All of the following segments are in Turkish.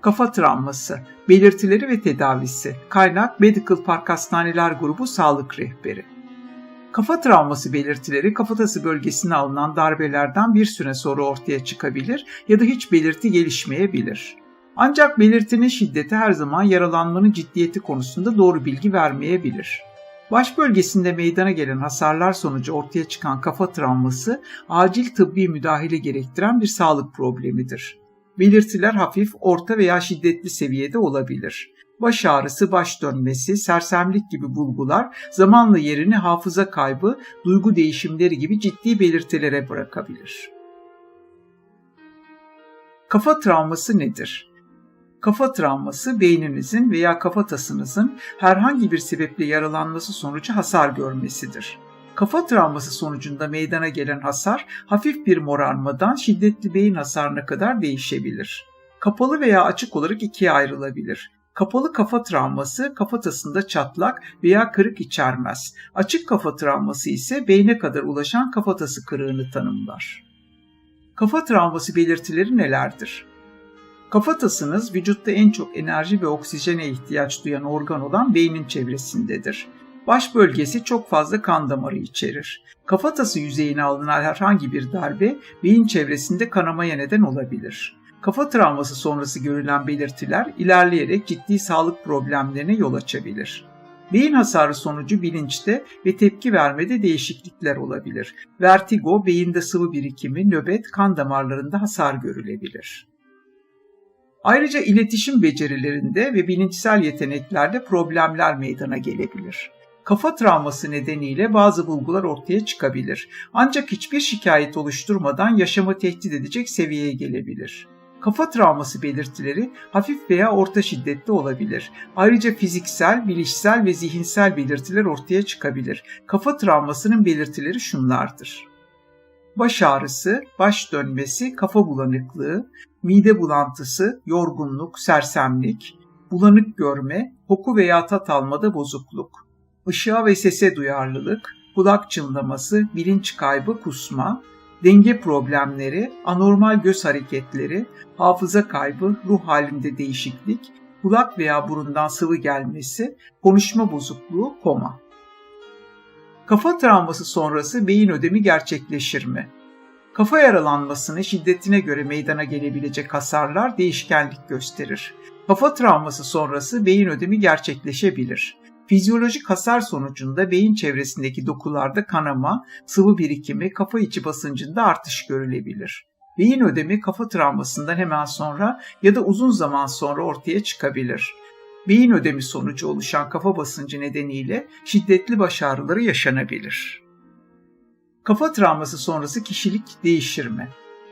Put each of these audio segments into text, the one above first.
Kafa travması, belirtileri ve tedavisi. Kaynak Medical Park Hastaneler Grubu Sağlık Rehberi. Kafa travması belirtileri kafatası bölgesine alınan darbelerden bir süre sonra ortaya çıkabilir ya da hiç belirti gelişmeyebilir. Ancak belirtinin şiddeti her zaman yaralanmanın ciddiyeti konusunda doğru bilgi vermeyebilir. Baş bölgesinde meydana gelen hasarlar sonucu ortaya çıkan kafa travması acil tıbbi müdahale gerektiren bir sağlık problemidir. Belirtiler hafif, orta veya şiddetli seviyede olabilir. Baş ağrısı, baş dönmesi, sersemlik gibi bulgular zamanla yerini hafıza kaybı, duygu değişimleri gibi ciddi belirtilere bırakabilir. Kafa travması nedir? Kafa travması beyninizin veya kafatasınızın herhangi bir sebeple yaralanması sonucu hasar görmesidir. Kafa travması sonucunda meydana gelen hasar hafif bir morarmadan şiddetli beyin hasarına kadar değişebilir. Kapalı veya açık olarak ikiye ayrılabilir. Kapalı kafa travması kafatasında çatlak veya kırık içermez. Açık kafa travması ise beyne kadar ulaşan kafatası kırığını tanımlar. Kafa travması belirtileri nelerdir? Kafatasınız vücutta en çok enerji ve oksijene ihtiyaç duyan organ olan beynin çevresindedir. Baş bölgesi çok fazla kan damarı içerir. Kafatası yüzeyine alınan herhangi bir darbe beyin çevresinde kanamaya neden olabilir. Kafa travması sonrası görülen belirtiler ilerleyerek ciddi sağlık problemlerine yol açabilir. Beyin hasarı sonucu bilinçte ve tepki vermede değişiklikler olabilir. Vertigo, beyinde sıvı birikimi, nöbet, kan damarlarında hasar görülebilir. Ayrıca iletişim becerilerinde ve bilinçsel yeteneklerde problemler meydana gelebilir. Kafa travması nedeniyle bazı bulgular ortaya çıkabilir. Ancak hiçbir şikayet oluşturmadan yaşamı tehdit edecek seviyeye gelebilir. Kafa travması belirtileri hafif veya orta şiddetli olabilir. Ayrıca fiziksel, bilişsel ve zihinsel belirtiler ortaya çıkabilir. Kafa travmasının belirtileri şunlardır. Baş ağrısı, baş dönmesi, kafa bulanıklığı, mide bulantısı, yorgunluk, sersemlik, bulanık görme, koku veya tat almada bozukluk, ışığa ve sese duyarlılık, kulak çınlaması, bilinç kaybı, kusma, denge problemleri, anormal göz hareketleri, hafıza kaybı, ruh halinde değişiklik, kulak veya burundan sıvı gelmesi, konuşma bozukluğu, koma. Kafa travması sonrası beyin ödemi gerçekleşir mi? Kafa yaralanmasının şiddetine göre meydana gelebilecek hasarlar değişkenlik gösterir. Kafa travması sonrası beyin ödemi gerçekleşebilir. Fizyolojik hasar sonucunda beyin çevresindeki dokularda kanama, sıvı birikimi, kafa içi basıncında artış görülebilir. Beyin ödemi kafa travmasından hemen sonra ya da uzun zaman sonra ortaya çıkabilir. Beyin ödemi sonucu oluşan kafa basıncı nedeniyle şiddetli baş ağrıları yaşanabilir. Kafa travması sonrası kişilik değişir mi?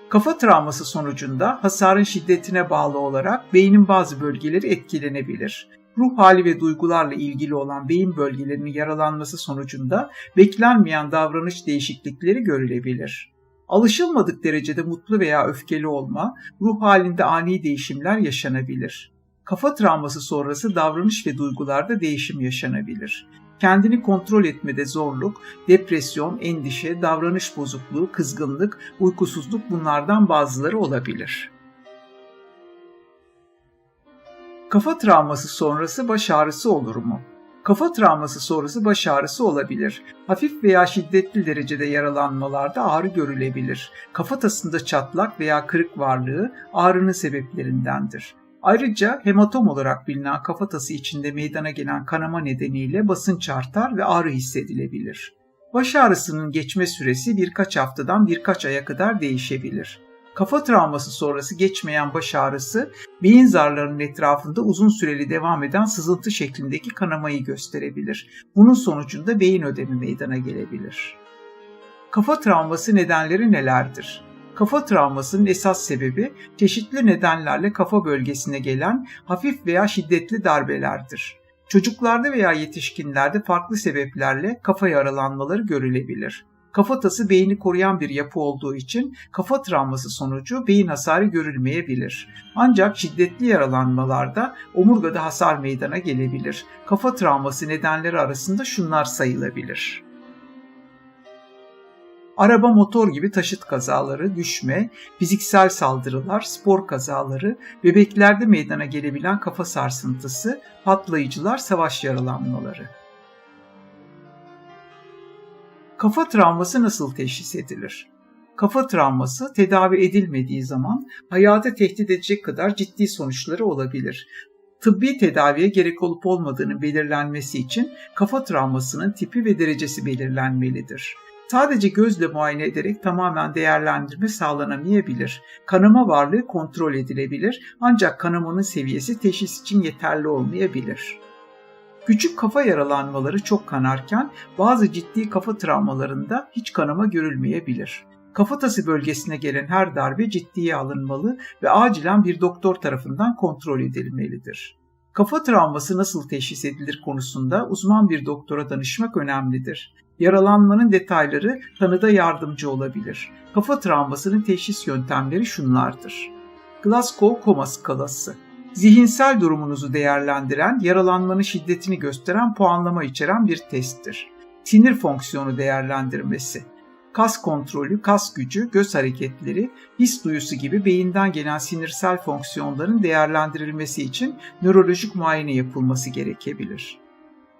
Kafa travması sonucunda hasarın şiddetine bağlı olarak beynin bazı bölgeleri etkilenebilir. Ruh hali ve duygularla ilgili olan beyin bölgelerinin yaralanması sonucunda beklenmeyen davranış değişiklikleri görülebilir. Alışılmadık derecede mutlu veya öfkeli olma, ruh halinde ani değişimler yaşanabilir. Kafa travması sonrası davranış ve duygularda değişim yaşanabilir kendini kontrol etmede zorluk, depresyon, endişe, davranış bozukluğu, kızgınlık, uykusuzluk bunlardan bazıları olabilir. Kafa travması sonrası baş ağrısı olur mu? Kafa travması sonrası baş ağrısı olabilir. Hafif veya şiddetli derecede yaralanmalarda ağrı görülebilir. Kafatasında çatlak veya kırık varlığı ağrının sebeplerindendir. Ayrıca hematom olarak bilinen kafatası içinde meydana gelen kanama nedeniyle basınç artar ve ağrı hissedilebilir. Baş ağrısının geçme süresi birkaç haftadan birkaç aya kadar değişebilir. Kafa travması sonrası geçmeyen baş ağrısı, beyin zarlarının etrafında uzun süreli devam eden sızıntı şeklindeki kanamayı gösterebilir. Bunun sonucunda beyin ödemi meydana gelebilir. Kafa travması nedenleri nelerdir? Kafa travmasının esas sebebi çeşitli nedenlerle kafa bölgesine gelen hafif veya şiddetli darbelerdir. Çocuklarda veya yetişkinlerde farklı sebeplerle kafa yaralanmaları görülebilir. Kafatası beyni koruyan bir yapı olduğu için kafa travması sonucu beyin hasarı görülmeyebilir. Ancak şiddetli yaralanmalarda omurgada hasar meydana gelebilir. Kafa travması nedenleri arasında şunlar sayılabilir. Araba, motor gibi taşıt kazaları, düşme, fiziksel saldırılar, spor kazaları, bebeklerde meydana gelebilen kafa sarsıntısı, patlayıcılar, savaş yaralanmaları. Kafa travması nasıl teşhis edilir? Kafa travması tedavi edilmediği zaman hayatı tehdit edecek kadar ciddi sonuçları olabilir. Tıbbi tedaviye gerek olup olmadığını belirlenmesi için kafa travmasının tipi ve derecesi belirlenmelidir. Sadece gözle muayene ederek tamamen değerlendirme sağlanamayabilir. Kanama varlığı kontrol edilebilir ancak kanamanın seviyesi teşhis için yeterli olmayabilir. Küçük kafa yaralanmaları çok kanarken bazı ciddi kafa travmalarında hiç kanama görülmeyebilir. Kafatası bölgesine gelen her darbe ciddiye alınmalı ve acilen bir doktor tarafından kontrol edilmelidir. Kafa travması nasıl teşhis edilir konusunda uzman bir doktora danışmak önemlidir. Yaralanmanın detayları tanıda yardımcı olabilir. Kafa travmasının teşhis yöntemleri şunlardır. Glasgow koma skalası zihinsel durumunuzu değerlendiren, yaralanmanın şiddetini gösteren puanlama içeren bir testtir. Sinir fonksiyonu değerlendirmesi kas kontrolü, kas gücü, göz hareketleri, his duyusu gibi beyinden gelen sinirsel fonksiyonların değerlendirilmesi için nörolojik muayene yapılması gerekebilir.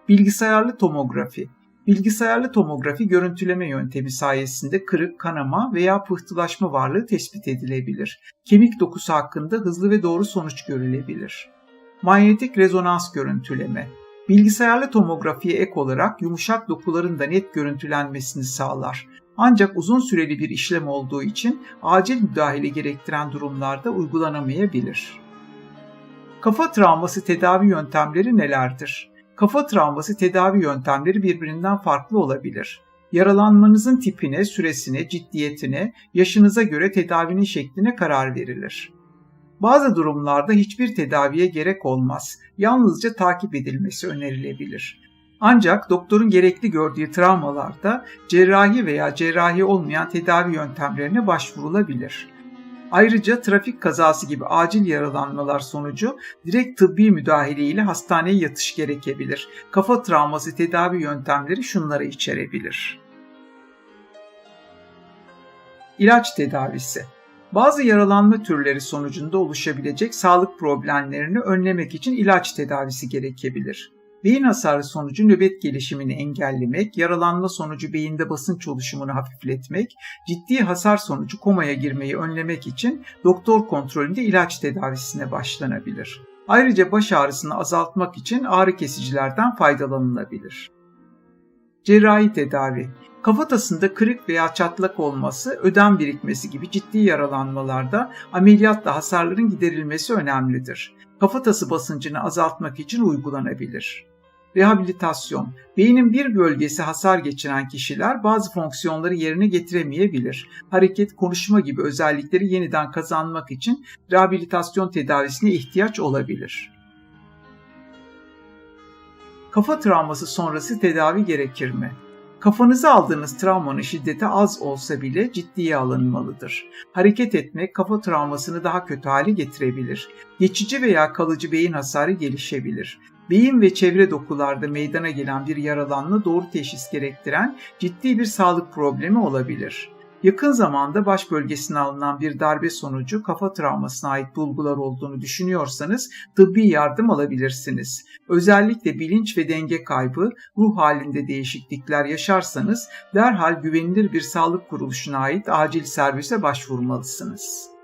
Bilgisayarlı tomografi Bilgisayarlı tomografi görüntüleme yöntemi sayesinde kırık, kanama veya pıhtılaşma varlığı tespit edilebilir. Kemik dokusu hakkında hızlı ve doğru sonuç görülebilir. Manyetik rezonans görüntüleme Bilgisayarlı tomografiye ek olarak yumuşak dokuların da net görüntülenmesini sağlar. Ancak uzun süreli bir işlem olduğu için acil müdahale gerektiren durumlarda uygulanamayabilir. Kafa travması tedavi yöntemleri nelerdir? Kafa travması tedavi yöntemleri birbirinden farklı olabilir. Yaralanmanızın tipine, süresine, ciddiyetine, yaşınıza göre tedavinin şekline karar verilir. Bazı durumlarda hiçbir tedaviye gerek olmaz. Yalnızca takip edilmesi önerilebilir. Ancak doktorun gerekli gördüğü travmalarda cerrahi veya cerrahi olmayan tedavi yöntemlerine başvurulabilir. Ayrıca trafik kazası gibi acil yaralanmalar sonucu direkt tıbbi müdahale ile hastaneye yatış gerekebilir. Kafa travması tedavi yöntemleri şunları içerebilir. İlaç tedavisi bazı yaralanma türleri sonucunda oluşabilecek sağlık problemlerini önlemek için ilaç tedavisi gerekebilir. Beyin hasarı sonucu nöbet gelişimini engellemek, yaralanma sonucu beyinde basınç oluşumunu hafifletmek, ciddi hasar sonucu komaya girmeyi önlemek için doktor kontrolünde ilaç tedavisine başlanabilir. Ayrıca baş ağrısını azaltmak için ağrı kesicilerden faydalanılabilir. Cerrahi tedavi Kafatasında kırık veya çatlak olması, ödem birikmesi gibi ciddi yaralanmalarda ameliyatla hasarların giderilmesi önemlidir. Kafatası basıncını azaltmak için uygulanabilir. Rehabilitasyon. Beynin bir bölgesi hasar geçiren kişiler bazı fonksiyonları yerine getiremeyebilir. Hareket, konuşma gibi özellikleri yeniden kazanmak için rehabilitasyon tedavisine ihtiyaç olabilir. Kafa travması sonrası tedavi gerekir mi? Kafanıza aldığınız travmanın şiddeti az olsa bile ciddiye alınmalıdır. Hareket etmek kafa travmasını daha kötü hale getirebilir. Geçici veya kalıcı beyin hasarı gelişebilir. Beyin ve çevre dokularda meydana gelen bir yaralanma doğru teşhis gerektiren ciddi bir sağlık problemi olabilir. Yakın zamanda baş bölgesine alınan bir darbe sonucu kafa travmasına ait bulgular olduğunu düşünüyorsanız tıbbi yardım alabilirsiniz. Özellikle bilinç ve denge kaybı, ruh halinde değişiklikler yaşarsanız derhal güvenilir bir sağlık kuruluşuna ait acil servise başvurmalısınız.